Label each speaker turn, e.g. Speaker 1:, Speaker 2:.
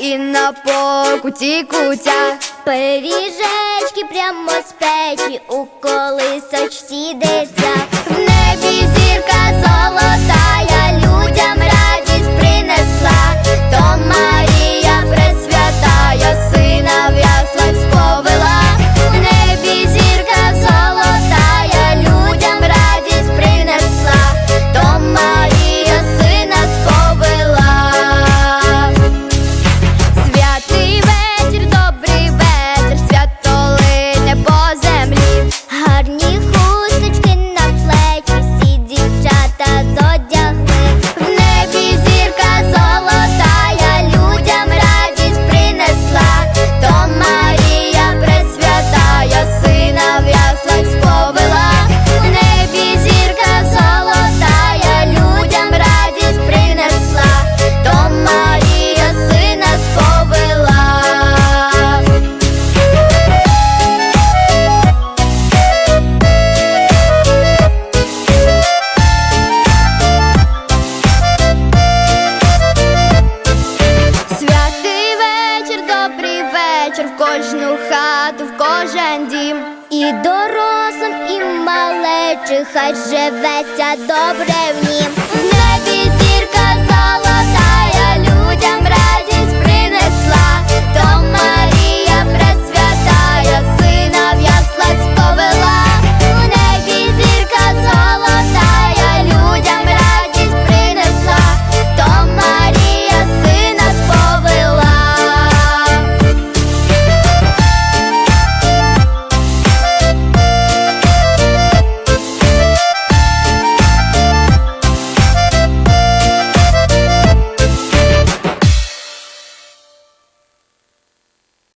Speaker 1: і на покуті кутя.
Speaker 2: Пиріжечки прямо з печі у колисочці
Speaker 1: де. кожну хату, в кожен дім,
Speaker 2: і дорослим, і малечих хай живеться добре в нім.